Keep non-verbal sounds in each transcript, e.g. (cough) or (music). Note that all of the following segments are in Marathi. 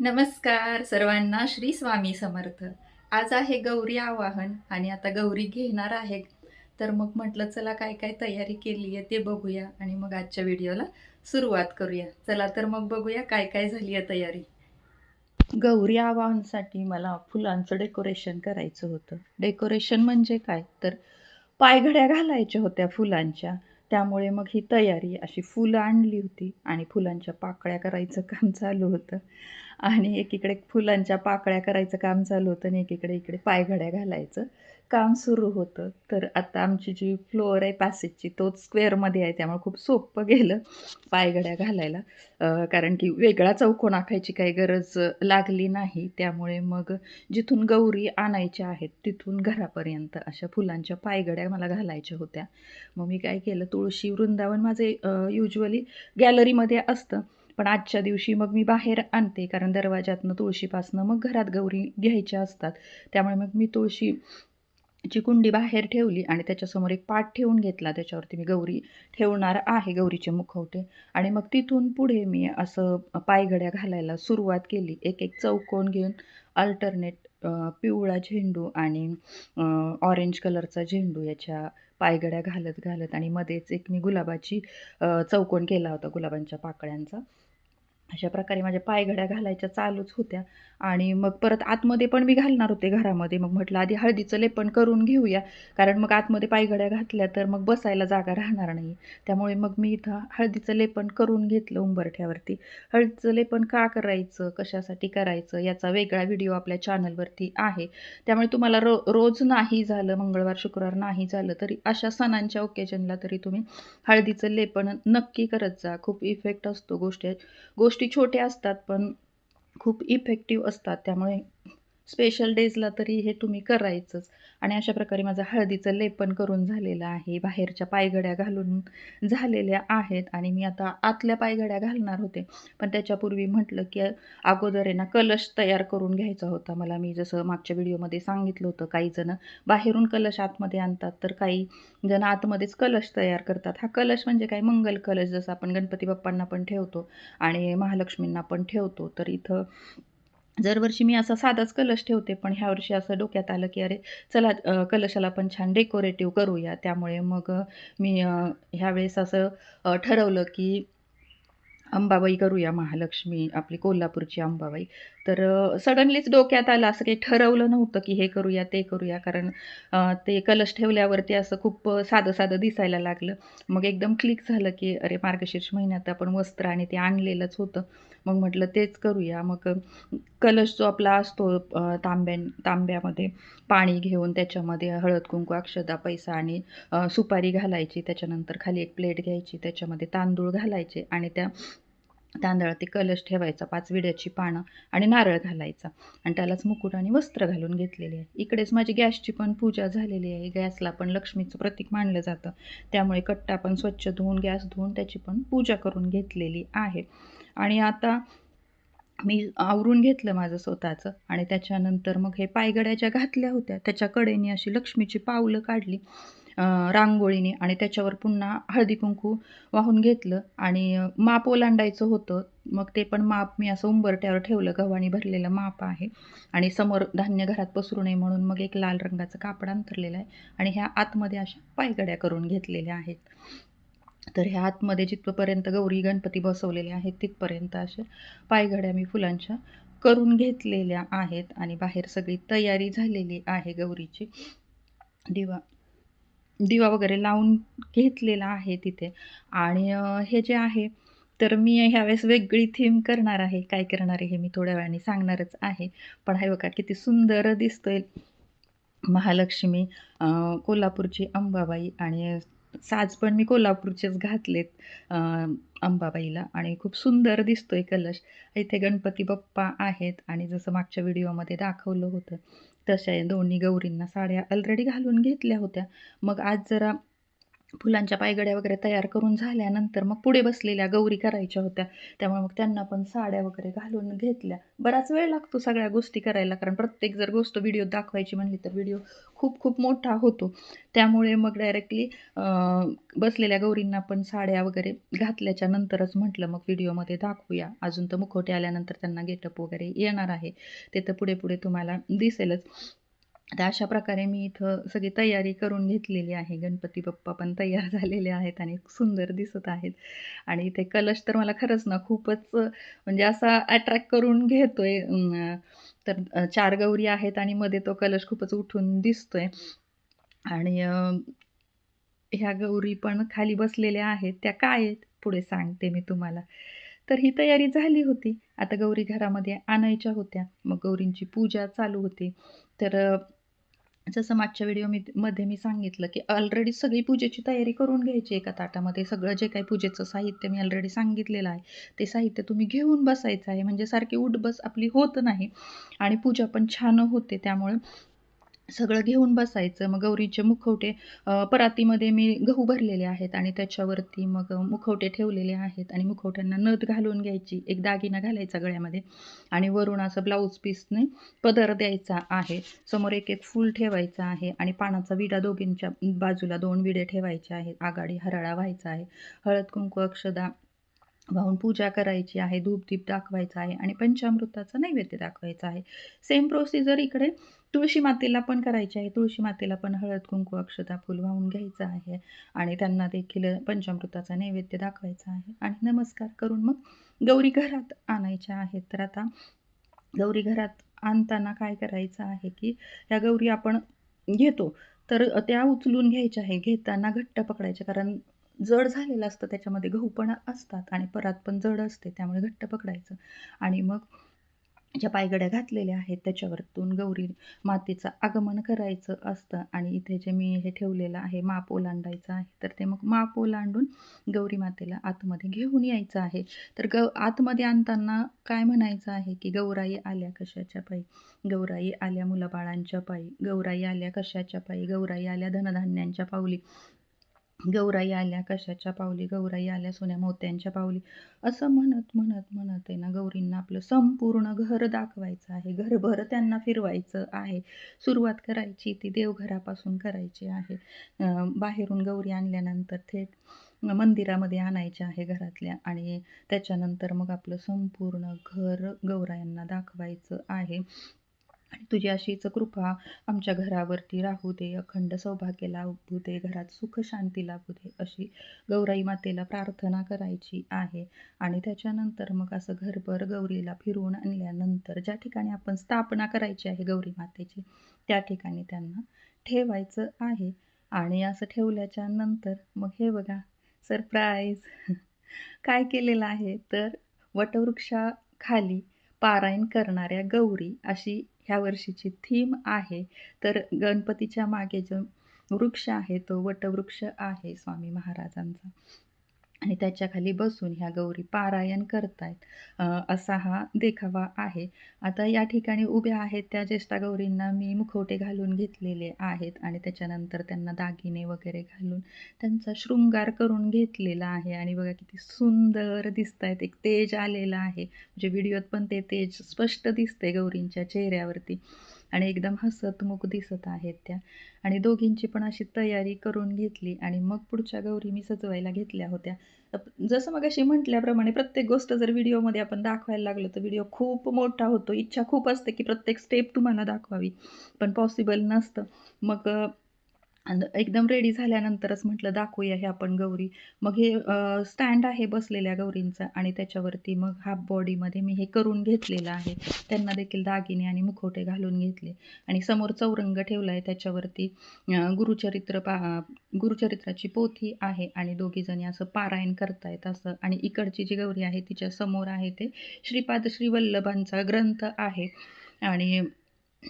नमस्कार सर्वांना श्री स्वामी समर्थ. आज आहे गौरी आवाहन आणि आता गौरी घेणार आहे तर मग म्हटलं चला काय काय तयारी केली आहे ते बघूया आणि मग आजच्या व्हिडिओला सुरुवात करूया. चला तर मग बघूया काय काय झाली आहे तयारी. गौरी आवाहनसाठी मला फुलांचं डेकोरेशन करायचं होतं. डेकोरेशन म्हणजे काय? तर पायघड्या घालायच्या होत्या फुलांच्या. त्यामुळे मग ही तयारी अशी फुलं आणली होती आणि फुलांच्या पाकळ्या करायचं काम चालू होतं. आणि एकीकडे फुलांच्या पाकळ्या करायचं काम चालू होतं आणि एकीकडे इकडे पायघड्या घालायचं. काम सुरू होतं. तर आता आमची जी फ्लोअर आहे पॅसेजची तोच स्क्वेअरमध्ये आहे. त्यामुळे खूप सोपं गेलं पायगड्या घालायला. कारण की वेगळा चौकोन आखायची काही गरज लागली नाही. त्यामुळे मग जिथून गौरी आणायच्या आहेत तिथून घरापर्यंत अशा फुलांच्या पायगड्या मला घालायच्या होत्या. मग मी काय केलं तुळशी वृंदावन माझे युजली गॅलरीमध्ये असतं. पण आजच्या दिवशी मग मी बाहेर आणते. कारण दरवाजातनं तुळशीपासनं मग घरात गौरी घ्यायच्या असतात. त्यामुळे मग मी तुळशी ची कुंडी बाहेर ठेवली आणि त्याच्यासमोर एक पाट ठेवून घेतला त्याच्यावरती मी गौरी ठेवणार आहे गौरीचे मुखवटे आणि मग तिथून पुढे मी असं पायघड्या घालायला सुरुवात केली. एक एक चौकोन घेऊन अल्टरनेट पिवळा झेंडू आणि ऑरेंज कलरचा झेंडू याच्या पायघड्या घालत घालत आणि मध्येच एक मी गुलाबाची चौकोन केला होता गुलाबांच्या पाकळ्यांचा. अशा प्रकारे माझ्या पायघड्या घालायच्या चालूच होत्या. आणि मग परत आतमध्ये पण मी घालणार होते घरामध्ये. मग म्हटलं आधी हळदीचं लेपन करून घेऊया. कारण मग आतमध्ये पायघड्या घातल्या तर मग बसायला जागा राहणार नाही. त्यामुळे मग मी इथं हळदीचं लेपन करून घेतलं उंबरठ्यावरती. हळदीचं लेपन का करायचं? कशासाठी करायचं? याचा वेगळा व्हिडिओ आपल्या चॅनलवरती आहे. त्यामुळे तुम्हाला रो रोज नाही झालं मंगळवार शुक्रवार नाही झालं तरी अशा सणांच्या ओकेजनला तरी तुम्ही हळदीचं लेपन नक्की करत जा. खूप इफेक्ट असतो गोष्टी गोष्ट गोष्टी छोट्या असतात पण खूप इफेक्टिव्ह असतात. त्यामुळे स्पेशल डेजला तरी हे तुम्ही करायचंच. आणि अशा प्रकारे माझं हळदीचं लेपन करून झालेलं आहे. बाहेरच्या पायघड्या घालून झालेल्या आहेत आणि मी आता आतल्या पायघड्या घालणार होते. पण त्याच्यापूर्वी म्हटलं की अगोदर आहे ना कलश तयार करून घ्यायचा होता. मला मी जसं मागच्या व्हिडिओमध्ये सांगितलं होतं काही जण बाहेरून कलश आतमध्ये आणतात तर काही जण आतमध्येच कलश तयार करतात. हा कलश म्हणजे काय? मंगल कलश जसं आपण गणपती बाप्पांना पण ठेवतो आणि महालक्ष्मींना पण ठेवतो. तर इथं दरवर्षी मी असा साधाच कलश ठेवते पण ह्या वर्षी असं डोक्यात आलं की अरे चला कलशाला पण छान डेकोरेटिव्ह करूया. त्यामुळे मग मी ह्यावेळेस असं ठरवलं की अंबाबाई करूया महालक्ष्मी आपली कोल्हापूरची अंबाबाई. तर सडनलीच डोक्यात आलं असं काही ठरवलं नव्हतं की हे करूया ते करूया. कारण ते कलश ठेवल्यावरती असं खूप साधं साधं दिसायला लागलं. मग एकदम क्लिक झालं की अरे मार्गशीर्ष महिन्यात आपण वस्त्र आणि ते आणलेलंच होतं. मग म्हटलं तेच करूया. मग कलश जो आपला असतो तांब्या तांब्यामध्ये पाणी घेऊन त्याच्यामध्ये हळद कुंकू अक्षदा पैसा आणि सुपारी घालायची. त्याच्यानंतर खाली एक प्लेट घ्यायची. त्याच्यामध्ये तांदूळ घालायचे आणि त्या तांदळात कलश ठेवायचा पाच विड्याची पानं आणि नारळ घालायचा. आणि त्यालाच मुकुट आणि वस्त्र घालून घेतलेले आहे. इकडेच माझी गॅसची पण पूजा झालेली आहे. गॅसला पण लक्ष्मीचं प्रतीक मानलं जातं. त्यामुळे कट्टा पण स्वच्छ धुवून गॅस धुवून त्याची पण पूजा करून घेतलेली आहे. आणि आता मी आवरून घेतलं माझं स्वतःचं आणि त्याच्यानंतर मग हे पायगड्याच्या घातल्या होत्या. त्याच्या कडेने अशी लक्ष्मीची पावलं काढली रांगोळीने आणि त्याच्यावर पुन्हा हळदी कुंकू वाहून घेतलं आणि माप ओलांडायचं होतं. मग ते पण माप मी असं उंबरट्यावर ठेवलं गव्हाणी भरलेलं माप आहे आणि समोर धान्य घरात पसरू नये म्हणून मग एक लाल रंगाचं कापड अंतरलेलं आहे आणि ह्या आतमध्ये अशा पायगड्या करून घेतलेल्या आहेत. तर ह्या आतमध्ये जिथपर्यंत गौरी गणपती बसवलेले आहेत तिथपर्यंत अशा पायघड्या मी फुलांच्या करून घेतलेल्या आहेत आणि बाहेर सगळी तयारी झालेली आहे गौरीची. दिवा दिवा वगैरे लावून घेतलेला आहे तिथे. आणि हे जे आहे तर मी ह्यावेळेस वेगळी थीम करणार आहे. काय करणार आहे हे मी थोड्या वेळाने सांगणारच आहे. पण हे बघा किती सुंदर दिसतोय. महालक्ष्मी कोल्हापूरची अंबाबाई आणि साज पण मी कोल्हापूरचेच घातलेत अंबाबाईला. आणि खूप सुंदर दिसतोय कलश. इथे गणपती बाप्पा आहेत आणि जसं मागच्या व्हिडिओमध्ये दाखवलं होतं तशा या दोन्ही गौरींना साड्या ऑलरेडी घालून घेतल्या होत्या. मग आज जरा फुलांच्या पायगड्या वगैरे तयार करून झाल्यानंतर मग पुढे बसलेल्या गौरी करायच्या होत्या. त्यामुळे मग त्यांना पण साड्या वगैरे घालून घेतल्या. बराच वेळ लागतो सगळ्या गोष्टी करायला कारण प्रत्येक जर गोष्ट व्हिडिओ दाखवायची म्हणली तर व्हिडिओ खूप खूप मोठा होतो. त्यामुळे मग डायरेक्टली बसलेल्या गौरींना पण साड्या वगैरे घातल्याच्या नंतरच म्हटलं मग व्हिडिओमध्ये दाखवूया. अजून तर मुखवटे आल्यानंतर त्यांना गेटअप वगैरे येणार आहे. ते तर पुढे पुढे तुम्हाला दिसेलच. आता अशा प्रकारे मी इथं सगळी तयारी करून घेतलेली आहे. गणपती बाप्पा पण तयार झालेले आहेत आणि सुंदर दिसत आहेत. आणि इथे कलश तर मला खरंच ना खूपच म्हणजे असा अट्रॅक्ट करून घेतोय. तर चार गौरी आहेत आणि मध्ये तो कलश खूपच उठून दिसतोय. आणि ह्या गौरी पण खाली बसलेल्या आहेत. त्या काय आहेत? पुढे सांगते मी तुम्हाला. तर ही तयारी झाली होती. आता गौरी घरामध्ये आणायच्या होत्या. मग गौरींची पूजा चालू होती. तर जसं मागच्या व्हिडिओ मी मध्ये मी सांगितलं की ऑलरेडी सगळी पूजेची तयारी करून घ्यायची एका ताटामध्ये. सगळं जे काही पूजेचं साहित्य मी ऑलरेडी सांगितलेलं आहे ते साहित्य तुम्ही घेऊन बसायचं आहे. म्हणजे सारखी उठबस आपली होत नाही आणि पूजा पण छान होते त्यामुळे सगळं घेऊन बसायचं. मग गौरीचे मुखवटे परातीमध्ये मी गहू भरलेले आहेत आणि त्याच्यावरती मग मुखवटे ठेवलेले आहेत आणि मुखवट्यांना नथ घालून घ्यायची. एक दागिना घालायचा गळ्यामध्ये आणि वरून असं ब्लाऊज पीसने पदर द्यायचा आहे. समोर एक एक फूल ठेवायचा आहे आणि पानाचा विडा दोघींच्या बाजूला दोन विडे ठेवायचे आहेत. आघाडी हराळा व्हायचा आहे. हळद कुंकू अक्षदा वाहून पूजा करायची आहे धूपदीप दाखवायचा आहे आणि पंचामृताचा नैवेद्य दाखवायचा आहे. सेम प्रोसिजर इकडे. तुळशी मातेला पण करायची आहे. तुळशी मातेला पण हळद कुंकू अक्षता फुल वाहून घ्यायचं आहे आणि त्यांना देखील पंचामृताचा नैवेद्य दाखवायचा आहे. आणि नमस्कार करून मग गौरी घरात आणायच्या आहेत. तर आता गौरी घरात आणताना काय करायचं आहे की या गौरी आपण घेतो. तर त्या उचलून घ्यायच्या आहे घेताना घट्ट पकडायच्या कारण जड झालेलं असतं त्याच्यामध्ये गहू पण असतात आणि परात पण जड असते त्यामुळे घट्ट पकडायचं. आणि मग ज्या पायगड्या घातलेल्या आहेत त्याच्यावरतून गौरी मातेचं आगमन करायचं असतं आणि इथे जे मी हे ठेवलेलं आहे माप ओलांडायचं आहे तर ते मग माप ओलांडून गौरी मातेला आतमध्ये घेऊन यायचं आहे. तर ग आतमध्ये आणताना काय म्हणायचं आहे की गौराई आल्या कशाच्या पायी? गौराई आल्या मुलाबाळांच्या पायी गौराई आल्या कशाच्या पायी? गौराई आल्या धनधान्यांच्या पावली. गौराई आल्या कशाच्या पावली? गौराई आल्या सोन्या मोत्यांच्या पावली. असं म्हणत म्हणत म्हणत आहे ना गौरींना आपलं संपूर्ण घर दाखवायचं आहे. घरभर त्यांना फिरवायचं आहे. सुरुवात करायची ती देवघरापासून करायची आहे. बाहेरून गौरी आणल्यानंतर थेट मंदिरामध्ये आणायचे आहे घरातल्या आणि त्याच्यानंतर मग आपलं संपूर्ण घर गौरायांना दाखवायचं आहे. आणि तुझी अशीच कृपा आमच्या घरावरती राहू दे अखंड सौभाग्य लाभू दे घरात सुख शांती लाभू दे अशी गौराई मातेला प्रार्थना करायची आहे. आणि त्याच्यानंतर मग असं घरभर गौरीला फिरवून आणल्यानंतर ज्या ठिकाणी आपण स्थापना करायची आहे गौरी मातेची त्या ठिकाणी त्यांना ठेवायचं आहे. आणि असं ठेवल्याच्या नंतर मग हे बघा सरप्राईज (laughs) काय केलेलं आहे? तर वटवृक्षाखाली पारायण करणाऱ्या गौरी अशी ह्या वर्षीची थीम आहे. तर गणपतीच्या मागे जो वृक्ष आहे तो वटवृक्ष आहे स्वामी महाराजांचा. आणि त्याच्याखाली बसून ह्या गौरी पारायण करतायत. असा हा देखावा आहे. आता या ठिकाणी उभ्या आहेत त्या ज्येष्ठा गौरींना मी मुखवटे घालून घेतलेले आहेत आणि त्याच्यानंतर त्यांना दागिने वगैरे घालून त्यांचा शृंगार करून घेतलेला आहे. आणि बघा किती सुंदर दिसत आहेत एक तेज आलेला आहे. म्हणजे व्हिडिओत पण ते तेज स्पष्ट दिसते गौरींच्या चेहऱ्यावरती. आणि एकदम हसतमुख दिसत आहेत त्या. आणि दोघींची पण अशी तयारी करून घेतली आणि मग पुढच्या गौरी मी सजवायला घेतल्या होत्या. जसं मग अशी म्हटल्याप्रमाणे प्रत्येक गोष्ट जर व्हिडिओमध्ये आपण दाखवायला लागलो तर व्हिडिओ खूप मोठा होतो. इच्छा खूप असते की प्रत्येक स्टेप तुम्हाला दाखवावी. पण पॉसिबल नसतं. मग एकदम रेडी झाल्यानंतरच म्हटलं दाखवूया हे आपण गौरी. मग हे स्टँड आहे बसलेल्या गौरींचा आणि त्याच्यावरती मग हाफ बॉडीमध्ये मी हे करून घेतलेलं आहे. त्यांना देखील दागिने आणि मुखवटे घालून घेतले. आणि समोर चौरंग ठेवला आहे त्याच्यावरती गुरुचरित्र पा गुरुचरित्राची पोथी आहे आणि दोघीजणी असं पारायण करतायत असं. आणि इकडची जी गौरी आहे तिच्या समोर आहे ते श्रीपाद श्रीवल्लभांचा ग्रंथ आहे. आणि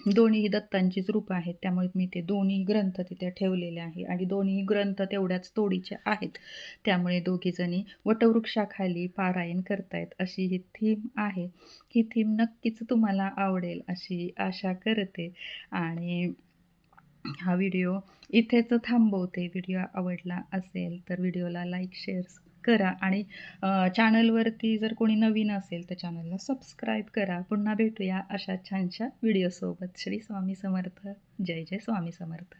दोन्हीही दत्तांचीच रूपं आहेत. त्यामुळे मी ते दोन्ही ग्रंथ तिथे ठेवलेले आहे. आणि दोन्ही ग्रंथ तेवढ्याच तोडीचे आहेत. त्यामुळे दोघीजणी वटवृक्षाखाली पारायण करतायत अशी ही थीम आहे. ही थीम नक्कीच तुम्हाला आवडेल अशी आशा करते. आणि हा व्हिडिओ इथेच थांबवते. व्हिडिओ आवडला असेल तर व्हिडिओला लाईक शेअर करा आणि चॅनलवरती जर कोणी नवीन असेल तर चॅनलला सबस्क्राईब करा. पुन्हा भेटूया अशा छानशा व्हिडिओसोबत. श्री स्वामी समर्थ. जय जय स्वामी समर्थ.